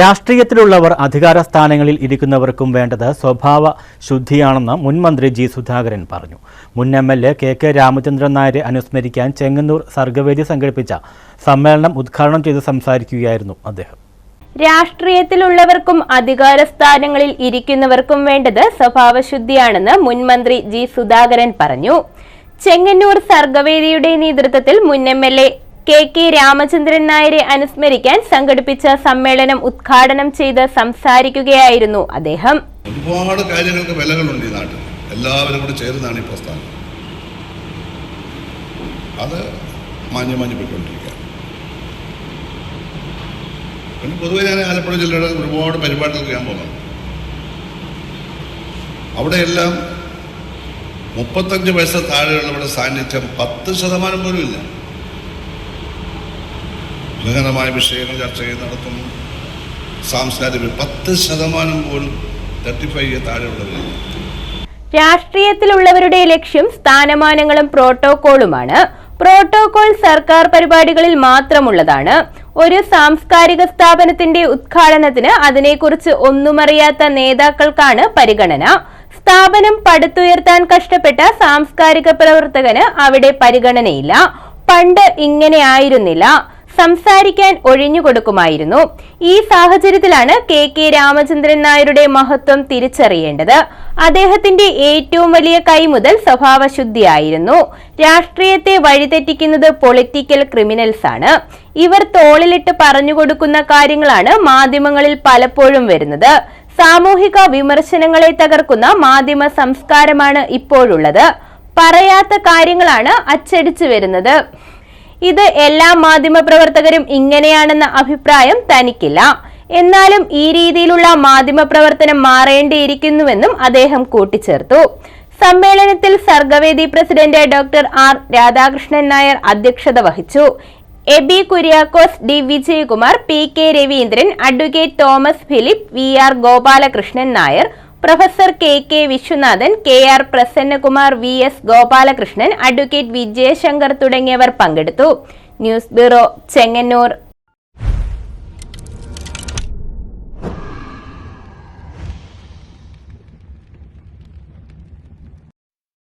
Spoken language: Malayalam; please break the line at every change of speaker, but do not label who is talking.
രാഷ്ട്രീയത്തിലുള്ളവർ അധികാര സ്ഥാനങ്ങളിൽ ഇരിക്കുന്നവർക്കും വേണ്ടത് സ്വഭാവ ശുദ്ധിയാണെന്ന് മുൻ മന്ത്രി ജി സുധാകരൻ പറഞ്ഞു. മുൻ M L A K K Ramachandran നായരെ അനുസ്മരിക്കാൻ ചെങ്ങന്നൂർ സർഗവേദി സംഘടിപ്പിച്ച സമ്മേളനം ഉദ്ഘാടനം ചെയ്ത് സംസാരിക്കുകയായിരുന്നു അദ്ദേഹം.
രാഷ്ട്രീയത്തിലുള്ളവർക്കും അധികാര സ്ഥാനങ്ങളിൽ ഇരിക്കുന്നവർക്കും വേണ്ടത് സ്വഭാവശുദ്ധിയാണെന്ന് മുൻ മന്ത്രി ജി സുധാകരൻ പറഞ്ഞു. ചെങ്ങന്നൂർ സർഗവേദിയുടെ നേതൃത്വത്തിൽ മുൻ M L A K K Ramachandran നായരെ അനുസ്മരിക്കാൻ സംഘടിപ്പിച്ച സമ്മേളനം ഉദ്ഘാടനം ചെയ്ത് സംസാരിക്കുകയായിരുന്നു അദ്ദേഹം.
ഒരുപാട് കാര്യങ്ങൾക്ക് വിലകളുണ്ട് ഈ നാട്ടിൽ. എല്ലാവരും കൂടി ചേർന്നാണ് ഈ പ്രസ്ഥാനം. അത് മാഞ്ഞു പോയിക്കൊണ്ടിരിക്കുക പൊതുവെ ഞാൻ ആലപ്പുഴ ജില്ലയുടെ ഒരുപാട് പരിപാടികൾക്ക് ഞാൻ പോകാം അവിടെയെല്ലാം മുപ്പത്തഞ്ച് വയസ്സ് താഴെയുള്ളവരുടെ സാന്നിധ്യം പത്ത് ശതമാനം പോലും ഇല്ല. ഗഹനമായ വിഷയങ്ങൾ ചർച്ച ചെയ്ത് നടത്തുന്നു. സാംസ്കാരിക പത്ത് ശതമാനം പോലും തേർട്ടി ഫൈവ് താഴെയുള്ളവരില്ല
രാഷ്ട്രീയത്തിലുള്ളവരുടെ ലക്ഷ്യം സ്ഥാനമാനങ്ങളും പ്രോട്ടോകോളുമാണ് പ്രോട്ടോകോൾ സർക്കാർ പരിപാടികളിൽ മാത്രമുള്ളതാണ്. ഒരു സാംസ്കാരിക സ്ഥാപനത്തിന്റെ ഉദ്ഘാടനത്തിന് അതിനെക്കുറിച്ച് ഒന്നുമറിയാത്ത നേതാക്കൾക്കാണ് പരിഗണന. സ്ഥാപനം പടുത്തുയർത്താൻ കഷ്ടപ്പെട്ട സാംസ്കാരിക പ്രവർത്തകന് അവിടെ പരിഗണനയില്ല. പണ്ട് ഇങ്ങനെ ആയിരുന്നില്ല. സംസാരിക്കാൻ ഒഴിഞ്ഞുകൊടുക്കുമായിരുന്നു. ഈ സാഹചര്യത്തിലാണ് കെ കെ രാമചന്ദ്രൻ നായരുടെ മഹത്വം തിരിച്ചറിയേണ്ടത്. അദ്ദേഹത്തിന്റെ ഏറ്റവും വലിയ കൈമുതൽ സ്വഭാവശുദ്ധിയായിരുന്നു. രാഷ്ട്രീയത്തെ വഴിതെറ്റിക്കുന്നത് പൊളിറ്റിക്കൽ ക്രിമിനൽസ് ആണ് ഇവർ തോളിലിട്ട് പറഞ്ഞുകൊടുക്കുന്ന കാര്യങ്ങളാണ് മാധ്യമങ്ങളിൽ പലപ്പോഴും വരുന്നത്. സാമൂഹിക വിമർശനങ്ങളെ തകർക്കുന്ന മാധ്യമ സംസ്കാരമാണ് ഇപ്പോഴുള്ളത്. പറയാത്ത കാര്യങ്ങളാണ് അച്ചടിച്ചു വരുന്നത്. ഇത് എല്ലാ മാധ്യമപ്രവർത്തകരും ഇങ്ങനെയാണെന്ന അഭിപ്രായം തനിക്കില്ല. എന്നാലും ഈ രീതിയിലുള്ള മാധ്യമപ്രവർത്തനം മാറേണ്ടിയിരിക്കുന്നുവെന്നും അദ്ദേഹം കൂട്ടിച്ചേർത്തു. സമ്മേളനത്തിൽ Sargavedi president doctor R Radhakrishnan Nair അധ്യക്ഷത വഹിച്ചു. Eby Kuriakose D Vijayakumar P K Raveendran advocate Thomas Philip V R Gopalakrishnan Nair professor K K Viswanathan K R Prasannakumar V S Gopalakrishnan advocate Vijayashankar തുടങ്ങിയവർ പങ്കെടുത്തു. News bureau Chengannur.